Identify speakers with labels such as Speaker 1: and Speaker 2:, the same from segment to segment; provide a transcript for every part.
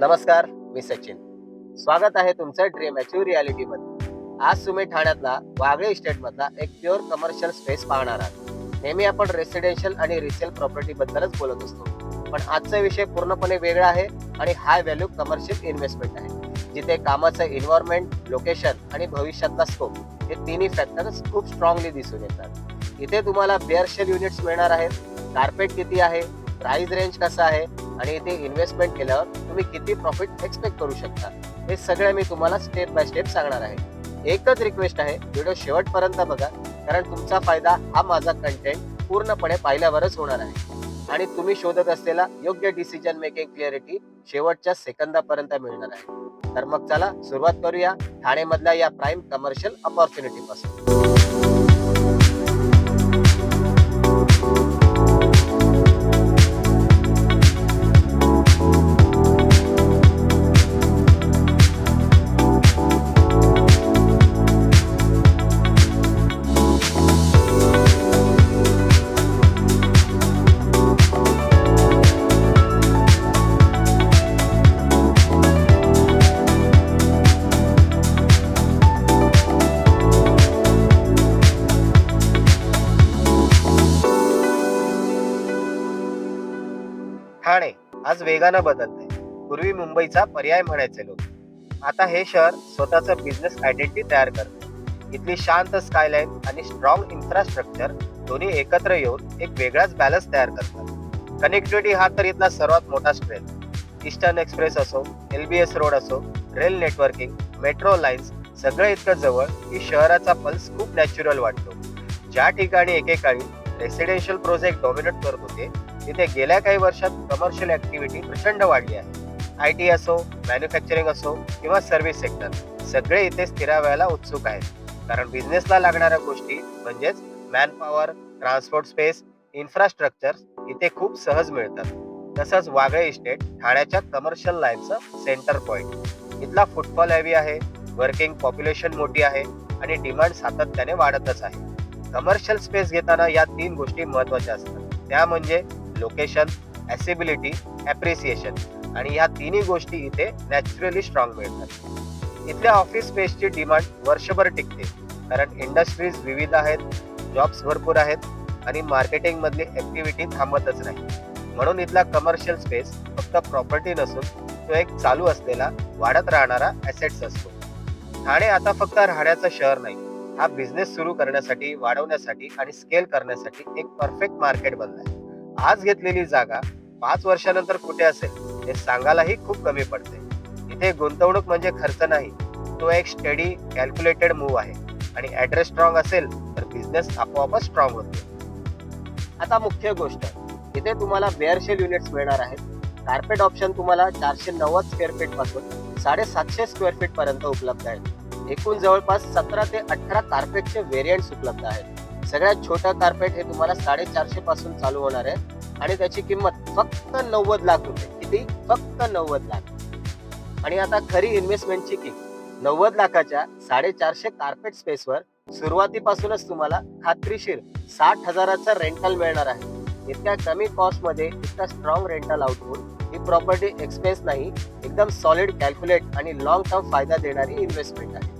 Speaker 1: नमस्कार मी सचिन. स्वागत आहे तुमचं ड्रीम अचीव रियालिटी मध्ये. आज तुम्ही ठाण्यातला वागळे इस्टेट मधला एक प्युअर कमर्शियल स्पेस पाहणार आहात. नेहमी आपण रेसिडेन्शियल आणि रिसेल प्रॉपर्टी बद्दलच बोलत असतो. पण आजचा विषय पूर्णपणे वेगळा आहे आणि हाय व्हॅल्यू कमर्शियल इन्व्हेस्टमेंट आहे. जिथे कामाचं इन्व्हायरमेंट लोकेशन आणि भविष्यातला स्कोप हे तिन्ही फॅक्टर्स खूप स्ट्रॉंगली दिसून येतात. इथे तुम्हाला बेअरशेल युनिट्स मिळणार आहेत. कार्पेट किती आहे? प्राइस रेंज कसा आहे? आणि इथे इन्व्हेस्टमेंट केल्यावर तुम्ही किती प्रॉफिट एक्सपेक्ट करू शकता. हे सगळं मी तुम्हाला स्टेप बाय स्टेप सांगणार आहे. एकच रिक्वेस्ट आहे व्हिडिओ शेवटपर्यंत बघा कारण तुमचा फायदा हा माझा कंटेंट पूर्णपणे पाहिल्यावरच होणार आहे. आणि तुम्ही शोधत असलेला योग्य डिसिजन मेकिंग क्लिअरिटी शेवटच्या सेकंदापर्यंत मिळणार आहे. तर मग चला सुरुवात करूया ठाणेमधल्या या प्राईम कमर्शियल ऑपॉर्च्युनिटी पासून. आज वेगानं बदलतंय. पूर्वी मुंबईचा पर्याय म्हणायचे लोक. आता हे शहर स्वतःचं बिझनेस आयडेंटिटी तयार करते इथली शांत स्कायलाईन आणि स्ट्रॉंग इन्फ्रास्ट्रक्चर दोन्ही एकत्र येऊन एक वेगळाच बॅलन्स तयार करतात. कनेक्टिव्हिटी हा तर इथला सर्वात मोठा स्ट्रेंथ ईस्टर्न एक्सप्रेस असो एल बी एस रोड असो रेल नेटवर्किंग मेट्रो लाईन्स सगळं इतकं जवळ की शहराचा पल्स खूप नॅचरल वाटतो. ज्या ठिकाणी एकेकाळी रेसिडेन्शियल प्रोजेक्ट डॉमिनेट करत होते तिथे गेल्या काही वर्षात कमर्शियल ऍक्टिव्हिटी प्रचंड वाढली आहे. आय टी असो मॅन्युफॅक्चरिंग असो किंवा सर्व्हिस सेक्टर सगळे इथे स्थिरावयाला उत्सुक आहेत. कारण बिझनेसला लागणाऱ्या गोष्टी म्हणजेच man power transport space infrastructure इथे खूप सहज मिळतात. तसंच वागळे इस्टेट ठाण्याच्या कमर्शियल लाईनचं सेंटर पॉइंट इथला फुटफॉल हॅवी आहे वर्किंग पॉप्युलेशन मोठी आहे आणि डिमांड सातत्याने वाढतच आहे. कमर्शियल स्पेस घेताना या तीन गोष्टी महत्त्वाच्या असतात. त्या म्हणजे लोकेशन ॲसेबिलिटी ऍप्रिसिएशन आणि ह्या तिन्ही गोष्टी इथे नॅचरली स्ट्रॉंग मिळतात. इथल्या ऑफिस स्पेसची डिमांड वर्षभर टिकते. कारण इंडस्ट्रीज विविध आहेत जॉब्स भरपूर आहेत आणि मार्केटिंग मधली ऍक्टिव्हिटी थांबतच नाही. म्हणून इथला कमर्शियल स्पेस फक्त प्रॉपर्टी नसून तो एक चालू असलेला वाढत राहणारा ॲसेट्स असतो. ठाणे आता फक्त राहण्याचं शहर नाही. हा बिझनेस सुरू करण्यासाठी वाढवण्यासाठी आणि स्केल करण्यासाठी एक परफेक्ट मार्केट बनलाय. आज घेतलेली जागा पाच वर्षानंतर कुठे असेल हे सांगायलाही खूप कमी पडते. इथे गुंतवणूक म्हणजे खर्च नाही तो एक स्टडी कॅल्क्युलेटेड मूव्ह आहे. आणि ऍड्रेस स्ट्रॉंग असेल तर बिझनेस आपोआपच स्ट्रॉंग होतो. आता मुख्य गोष्ट इथे तुम्हाला बेअरशेल युनिट्स मिळणार आहेत. कार्पेट ऑप्शन तुम्हाला चारशे नव्वद स्क्वेअर फीटपासून साडेसातशे स्क्वेअर फीट पर्यंत उपलब्ध आहेत. एकूण जवळपास सतरा ते अठरा कार्पेटचे व्हेरियंट्स उपलब्ध आहेत. सगळ्यात छोटा कार्पेट हे तुम्हाला साडेचारशे पासून चालू होणार आहे. आणि त्याची किंमत फक्त नव्वद लाख रुपये. किती? फक्त नव्वद लाख. आणि आता खरी इन्व्हेस्टमेंटची की नव्वद लाखाच्या साडेचारशे कार्पेट स्पेसवर सुरुवातीपासूनच तुम्हाला खात्रीशीर साठ हजाराचा रेंटल मिळणार आहे. इतक्या कमी कॉस्टमध्ये इतका स्ट्रॉंग रेंटल आउटपुट ही प्रॉपर्टी एक्सपेन्स नाही एकदम सॉलिड कॅल्क्युलेट आणि लॉंग टर्म फायदा देणारी इन्व्हेस्टमेंट आहे.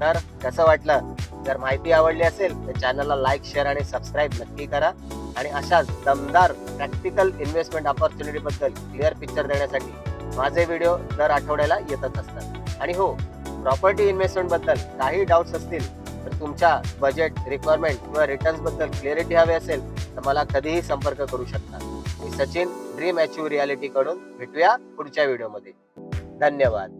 Speaker 1: तर कसं वाटलं? जर माहिती आवडली असेल तर चॅनलला लाईक शेअर आणि सबस्क्राईब नक्की करा. आणि अशाच दमदार प्रॅक्टिकल इन्व्हेस्टमेंट ऑपॉर्च्युनिटीबद्दल क्लिअर पिक्चर देण्यासाठी माझे व्हिडिओ दर आठवड्याला येतच असतात. आणि हो प्रॉपर्टी इन्व्हेस्टमेंटबद्दल काही डाऊट्स असतील तर तुमच्या बजेट रिक्वायरमेंट किंवा रिटर्न्सबद्दल क्लिअरिटी हवी असेल तर मला कधीही संपर्क करू शकता. मी सचिन ड्रीम अचीव रियालिटीकडून भेटूया पुढच्या व्हिडिओमध्ये धन्यवाद.